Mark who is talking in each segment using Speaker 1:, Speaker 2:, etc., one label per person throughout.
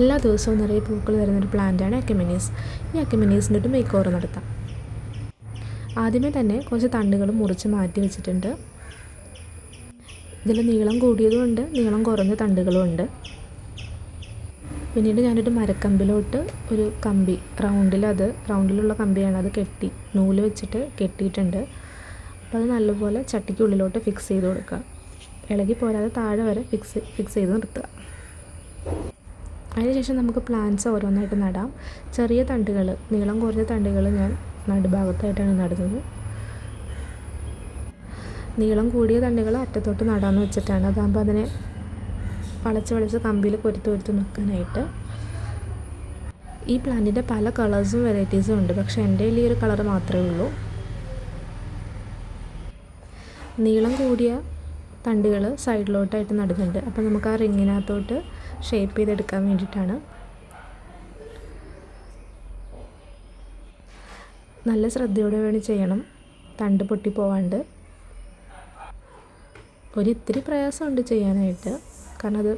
Speaker 1: എല്ലാ ദിവസവും നിറയെ പൂക്കൾ തരുന്നൊരു പ്ലാന്റാണ് അക്കമിനീസ്. ഈ അക്കമിനീസിന്റെ ഒരു മേക്ക് ഓവർ നടത്താം. ആദ്യമേ തന്നെ കുറച്ച് തണ്ടുകൾ മുറിച്ച് മാറ്റി വെച്ചിട്ടുണ്ട്. ഇതിൽ നീളം കൂടിയതുമുണ്ട് നീളം കുറഞ്ഞ തണ്ടുകളും ഉണ്ട്. പിന്നീട് ഞാനൊരു മരക്കമ്പിലോട്ട് ഒരു കമ്പി റൗണ്ടിൽ അത് റൗണ്ടിലുള്ള കമ്പിയാണ് അത് കെട്ടി നൂൽ വെച്ചിട്ട് കെട്ടിയിട്ടുണ്ട്. അപ്പോൾ അത് നല്ലപോലെ ചട്ടിക്കുള്ളിലോട്ട് ഫിക്സ് ചെയ്ത് കൊടുക്കുക. ഇളകി പോരാതെ താഴെ വരെ ഫിക്സ് ഫിക്സ് ചെയ്ത് നിർത്തുക. അതിനുശേഷം നമുക്ക് പ്ലാന്റ്സ് ഓരോന്നായിട്ട് നടാം. ചെറിയ തണ്ടുകൾ നീളം കുറഞ്ഞ തണ്ടുകൾ ഞാൻ നടുഭാഗത്തായിട്ടാണ് നടുന്നത്. നീളം കൂടിയ തണ്ടുകൾ അറ്റത്തോട്ട് നടാമെന്ന് വെച്ചിട്ടാണ്. അതാകുമ്പോൾ അതിനെ വളച്ച് വളച്ച് കമ്പിയിൽ കൊരുത്ത് കൊരുത്ത് നിൽക്കാനായിട്ട്. ഈ പ്ലാന്റിന്റെ പല കളേഴ്സും വെറൈറ്റീസും ഉണ്ട്. പക്ഷേ എന്റെ ഈ ഒരു കളർ മാത്രമേ ഉള്ളൂ. നീളം കൂടിയ തണ്ടുകൾ സൈഡിലോട്ടായിട്ട് നടുന്നുണ്ട്. അപ്പോൾ നമുക്ക് ആ റിങ്ങിനകത്തോട്ട് ഷേപ്പ് ചെയ്തെടുക്കാൻ വേണ്ടിയിട്ടാണ്. നല്ല ശ്രദ്ധയോടെ വേണം ചെയ്യണം. തണ്ട് പൊട്ടി പോവാണ്ട്. ഒരു ഇത്തിരി പ്രയാസമുണ്ട് ചെയ്യാനായിട്ട്. കാരണം അത്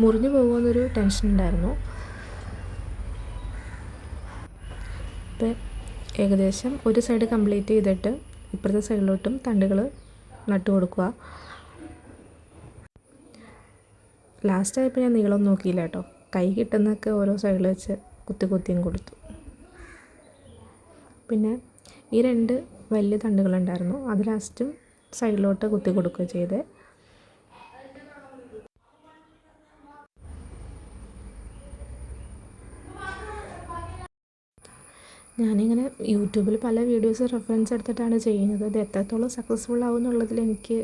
Speaker 1: മുറിഞ്ഞു പോകുമെന്നൊരു ടെൻഷൻ ഉണ്ടായിരുന്നു. ഇപ്പം ഏകദേശം ഒരു സൈഡ് കംപ്ലീറ്റ് ചെയ്തിട്ട് ഇപ്പുറത്തെ സൈഡിലോട്ടും തണ്ടുകൾ നട്ടു കൊടുക്കുക ലാസ്റ്റ് ആയപ്പോൾ ഞാൻ നീളം നോക്കിയില്ല കേട്ടോ. കൈ കിട്ടുന്നൊക്കെ ഓരോ സൈഡിൽ വെച്ച് കുത്തി കുത്തിയും കൊടുത്തു. പിന്നെ ഈ രണ്ട് വലിയ തണ്ടുകളുണ്ടായിരുന്നു. അത് ലാസ്റ്റും സൈഡിലോട്ട് കുത്തി കൊടുക്കുക ചെയ്തേ. ഞാനിങ്ങനെ യൂട്യൂബിൽ പല വീഡിയോസ് റെഫറൻസ് എടുത്തിട്ടാണ് ചെയ്യുന്നത്. അത് എത്രത്തോളം സക്സസ്ഫുൾ ആവും എന്നുള്ളതിൽ എനിക്ക്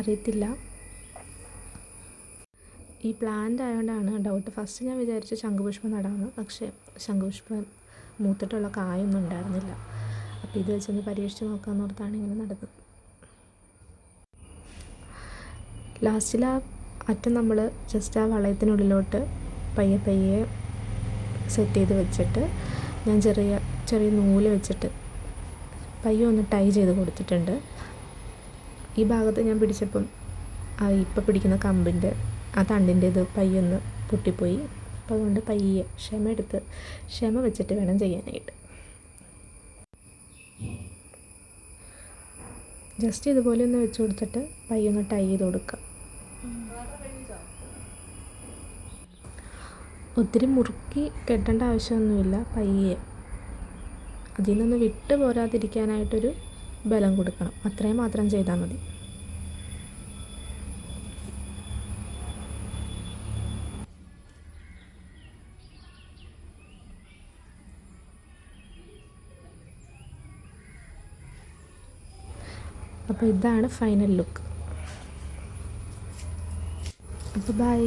Speaker 1: അറിയത്തില്ല. ഈ പ്ലാന്റ് ആയതുകൊണ്ടാണ് ഡൗട്ട് ഫസ്റ്റ് ഞാൻ വിചാരിച്ചു ശംഖുപുഷ്പം നടാമെന്ന് പക്ഷേ ശംഖുപുഷ്പം മൂത്തിട്ടുള്ള കായൊന്നും ഉണ്ടായിരുന്നില്ല. അപ്പോൾ ഇത് വെച്ചൊന്ന് പരീക്ഷിച്ച് നോക്കാമെന്ന് ഓർത്താണ് ഇങ്ങനെ നടന്നത്. ലാസ്റ്റിൽ ആ അറ്റം നമ്മൾ ജസ്റ്റ് ആ വളയത്തിനുള്ളിലോട്ട് പയ്യെ പയ്യെ സെറ്റ് ചെയ്ത് വെച്ചിട്ട് ഞാൻ ചെറിയ ചെറിയ നൂൽ വെച്ചിട്ട് പയ്യെ ഒന്ന് ടൈ ചെയ്ത് കൊടുത്തിട്ടുണ്ട്. ഈ ഭാഗത്ത് ഞാൻ പിടിച്ചപ്പം ആ ഇപ്പം പിടിക്കുന്ന കമ്പിന്റെ ആ തണ്ടിന്റെ ഇത് പയ്യെ ഒന്ന് പൊട്ടിപ്പോയി. അപ്പോൾ അതുകൊണ്ട് പയ്യെ ക്ഷമ എടുത്ത് ക്ഷമ വെച്ചിട്ട് വേണം ചെയ്യാനായിട്ട്. ജസ്റ്റ് ഇതുപോലെ ഒന്ന് വെച്ച് കൊടുത്തിട്ട് പയ്യൊന്ന് ടൈ ചെയ്ത് കൊടുക്കുക ഒത്തിരി മുറുക്കി കെട്ടേണ്ട ആവശ്യമൊന്നുമില്ല പയ്യെ. അതിൽ നിന്നൊന്ന് വിട്ട് പോരാതിരിക്കാനായിട്ടൊരു ബലം കൊടുക്കണം. അത്രയും മാത്രം ചെയ്താൽ മതി. അപ്പോൾ ഇതാണ് ഫൈനൽ ലുക്ക് അപ്പോൾ ബൈ